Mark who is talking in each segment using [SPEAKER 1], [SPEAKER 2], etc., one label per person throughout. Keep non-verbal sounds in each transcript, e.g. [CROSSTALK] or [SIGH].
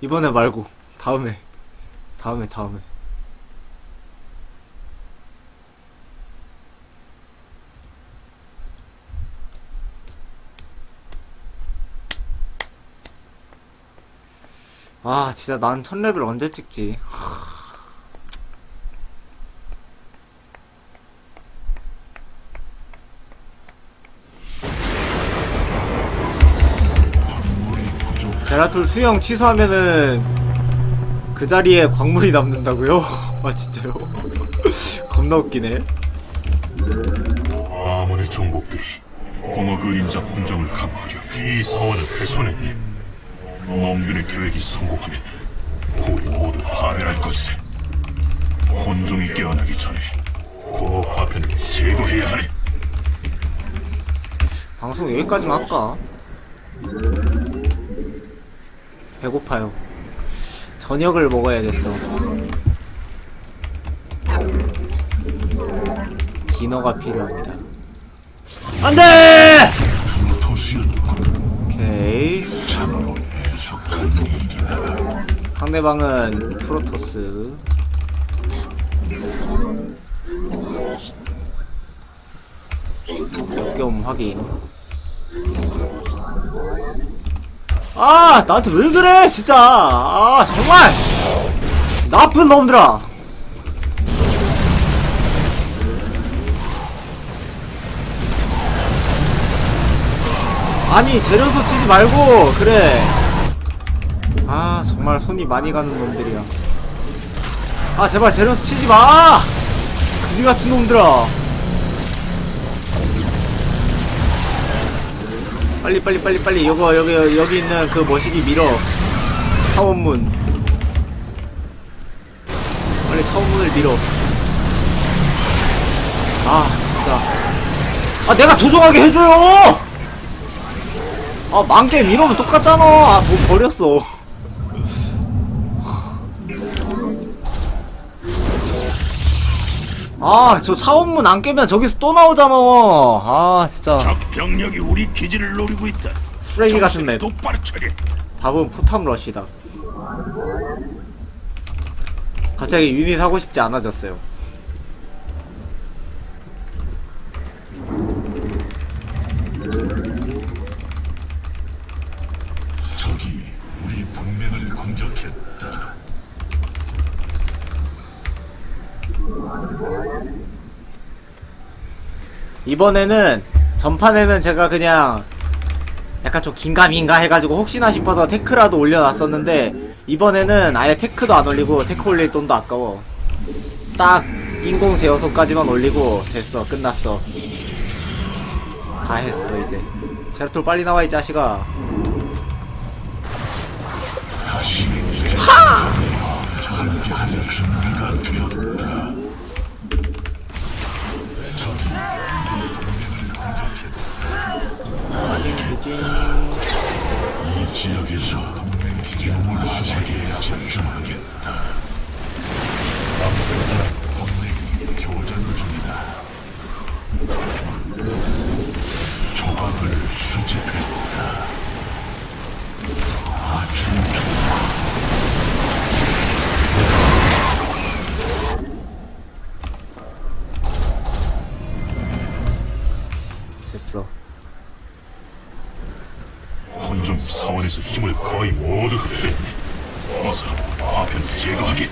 [SPEAKER 1] 이번에 말고 다음에. 다음에 다음에. 아 진짜 난 천레벨 언제 찍지 제라툴 투영 취소하면은 그 자리에 광물이 남는다고요? [LAUGHS] 아 진짜요? [LAUGHS] 겁나 웃기네.
[SPEAKER 2] 아몬의 종복들이 공허 그림자 혼종을 강화하려 이 사원을 훼손했니? 놈들의 계획이 성공하면 우리 모두 파멸할 것세. 혼종이 깨어나기 전에 공허 파편을 제거해야 하네.
[SPEAKER 1] 방송 여기까지만 할까? 배고파요. 저녁을 먹어야겠어. 디너가 필요합니다. 안 돼! 오케이. 상대방은 프로토스. 역겸 확인. 아, 나한테 왜 그래, 진짜. 아, 정말! 나쁜 놈들아! 아니, 재련소 치지 말고, 그래. 아 정말 손이 많이 가는 놈들이야 아 제발 재련수 치지 마 그지 같은 놈들아 빨리 빨리 빨리 빨리. 요거 여기 여기 있는 그 머시기 밀어. 차원문. 빨리 차원문을 밀어. 아 진짜. 아 내가 조종하게 해줘요! 아 만개 밀어면 똑같잖아. 아 돈 버렸어 아, 저 차원문 안 깨면 저기서 또 나오잖아. 아, 진짜.
[SPEAKER 2] 적 병력이 우리 기지를 노리고 있다.
[SPEAKER 1] 쓰레기 같은 맵.
[SPEAKER 2] 똑바로.
[SPEAKER 1] 답은 포탑 러시다. 갑자기 유닛 하고 싶지 않아졌어요.
[SPEAKER 2] 적이 우리 동맹을 공격했다.
[SPEAKER 1] 이번에는, 전판에는 제가 그냥, 약간 좀 긴가민가 해가지고 혹시나 싶어서 테크라도 올려놨었는데, 이번에는 아예 테크도 안 올리고, 테크 올릴 돈도 아까워. 딱, 인공 제어소까지만 올리고, 됐어. 끝났어. 다 했어, 이제. 제라톨 빨리 나와, 이 자식아.
[SPEAKER 2] 함 이 지역에서 동맹 기념을 수색에 집중하겠다. 동맹이 교전 중이다. 조각을 수집했다. 아주 좋아.
[SPEAKER 1] 됐어.
[SPEAKER 2] 혼종 사원에서 힘을 거의 모두 흡수했네. 어서 파편 제거하게.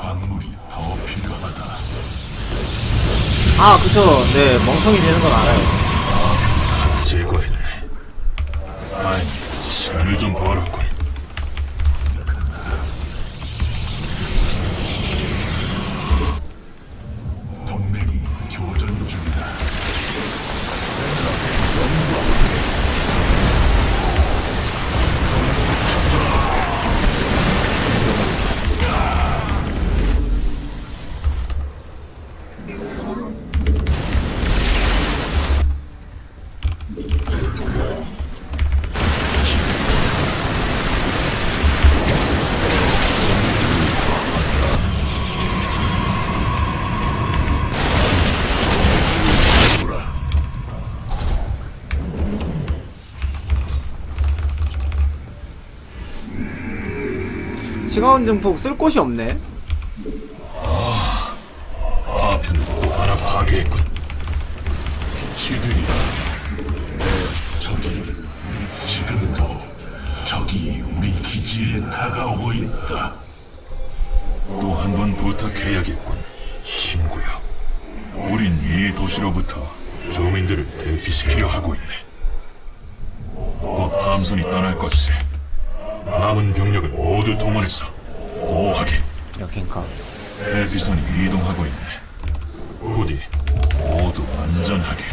[SPEAKER 2] 광물이 더 필요하다.
[SPEAKER 1] 아, 그쵸. 네, 멍청이 되는 건 알아요.
[SPEAKER 2] 제거했네. 아니, 시간을 좀 벌었군.
[SPEAKER 1] 차가운 증폭 쓸 곳이 없네.
[SPEAKER 2] 파편을 또 하나 파괴했군.
[SPEAKER 3] 지들이야. 저기 지금도 적이 우리 기지에 다가오고 있다.
[SPEAKER 2] 또 한 번 부탁해야겠군, 친구야. 우린 이 도시로부터 주민들을 대피시키려 하고 있네. 곧 함선이 떠날 것이세. 남은 병력을 모두 동원해서 보호하게.
[SPEAKER 1] 여긴가.
[SPEAKER 2] 대피선이 이동하고 있네. 부디 모두 안전하게.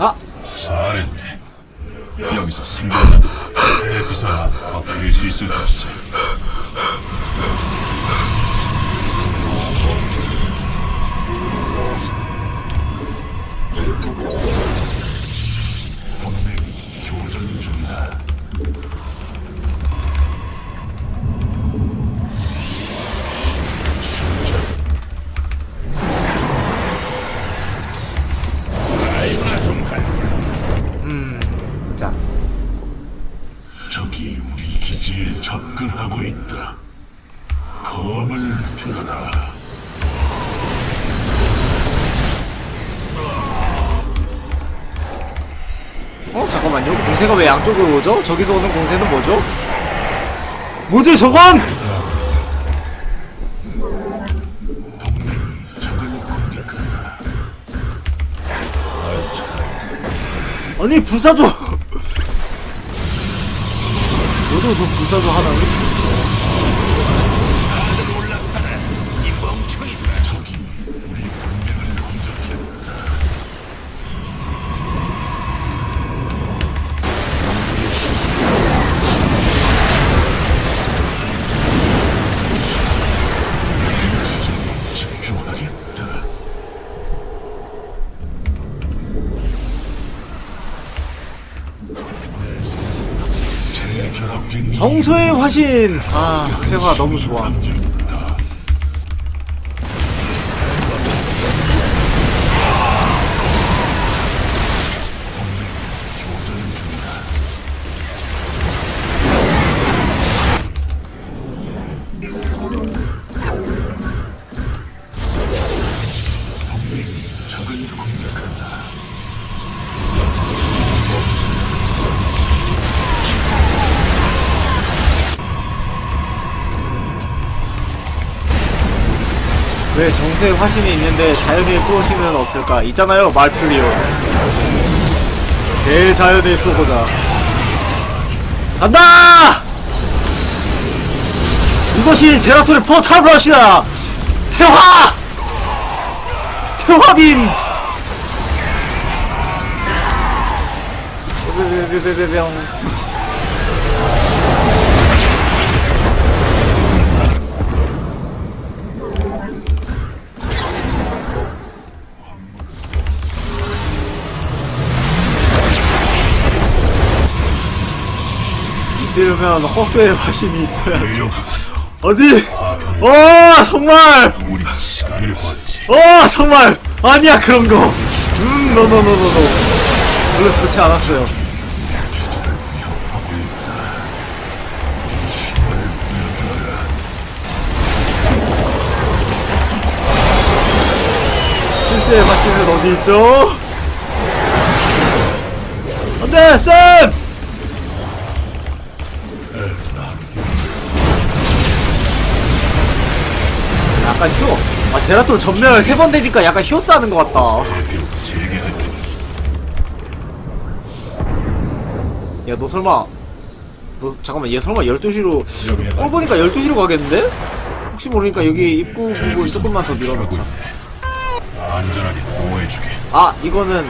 [SPEAKER 1] 아!
[SPEAKER 2] 잘했네. 여기서 생각나도 대피선 터뜨릴 수 있을 것이세.
[SPEAKER 1] 잠깐만요. 공세가 왜 양쪽으로 오죠? 저기서 오는 공세는 뭐죠? 뭐지 저건? 아니 불사조 너도 [LAUGHS] 저 불사조 하나 정수의 화신 아 회화 너무 좋아
[SPEAKER 3] 적을 공격한다.
[SPEAKER 1] 왜 정수의 화신이 있는데 자연의 수호신은 없을까? 있잖아요 말플리오 대자연의 수호자 간다! 이것이 제라토의 포탈 브러시다! 태화! 태화빔! 뿅. 있으려면 허수의 화신이.
[SPEAKER 2] 훌륭하군.
[SPEAKER 1] 어디?
[SPEAKER 2] 파편을
[SPEAKER 1] 어 정말! 어 정말! 아니야 그런 거! 음 노노노노노 별로 좋지 않았어요. 실수의 화신은 어디 있죠? 안돼 쌤! 약간 효. 아 제라톨 전멸 세 번 되니까 약간 효스 하는 것 같다. 야 너 설마 너 잠깐만 얘 설마 12시로 꼴 보니까 12시로 가겠는데? 혹시 모르니까 여기 입구 부분 조금만 더 밀어놓자
[SPEAKER 2] 안전하게 보호해주게.
[SPEAKER 1] 아 이거는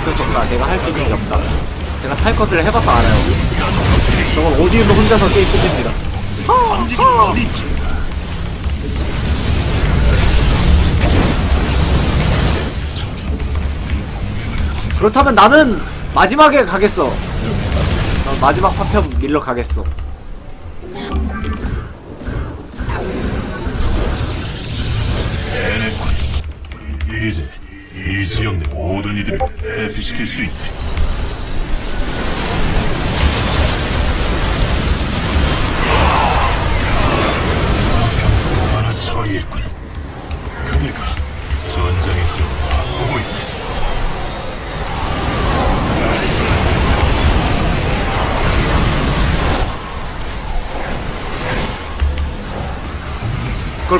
[SPEAKER 1] 어쩔 수 없다 내가 할 수 있는 게 없다 제가 탈 것을 해봐서 알아요 저건 오디오도 혼자서 게임 끝냅니다 그렇다면 나는 마지막에 가겠어. 난 마지막 파편 밀러 가겠어.
[SPEAKER 2] 해냈군. 이제 이 지역 내 모든 이들을 대피시킬 수 있네.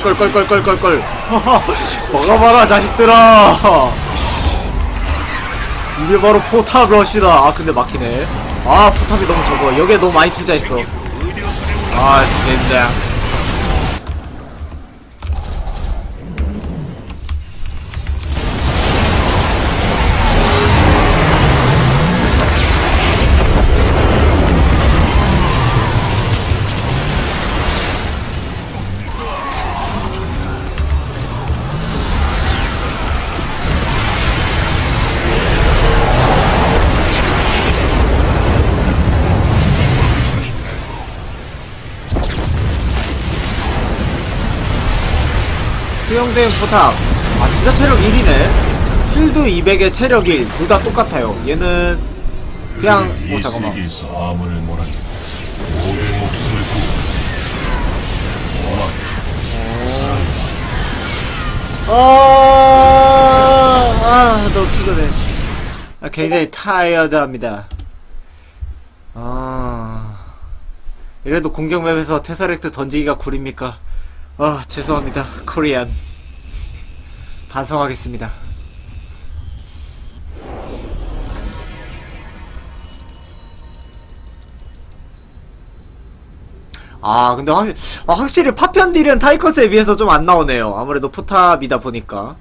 [SPEAKER 1] 껄껄껄껄껄껄껄. 먹어봐라 자식들아. 이게 바로 포탑 러시다. 아 근데 막히네. 아 포탑이 너무 적어. 여기에 너무 많이 투자했어. 아 진짜. 수용된 포탑. 아 진짜 체력 1이네. 쉴드 200에 체력 1. 둘 다 똑같아요. 얘는 그냥 이뭐 잠깐만.
[SPEAKER 2] 목숨을 구해.
[SPEAKER 1] 아, 아, 너무 피곤해. 아, 굉장히 타이어드합니다. 아, 이래도 공격맵에서 테서렉트 던지기가 구립니까? 아, 죄송합니다. 코리안. 반성하겠습니다. 아, 근데 확, 아, 확실히 파편 딜은 타이커스에 비해서 좀 안 나오네요. 아무래도 포탑이다 보니까.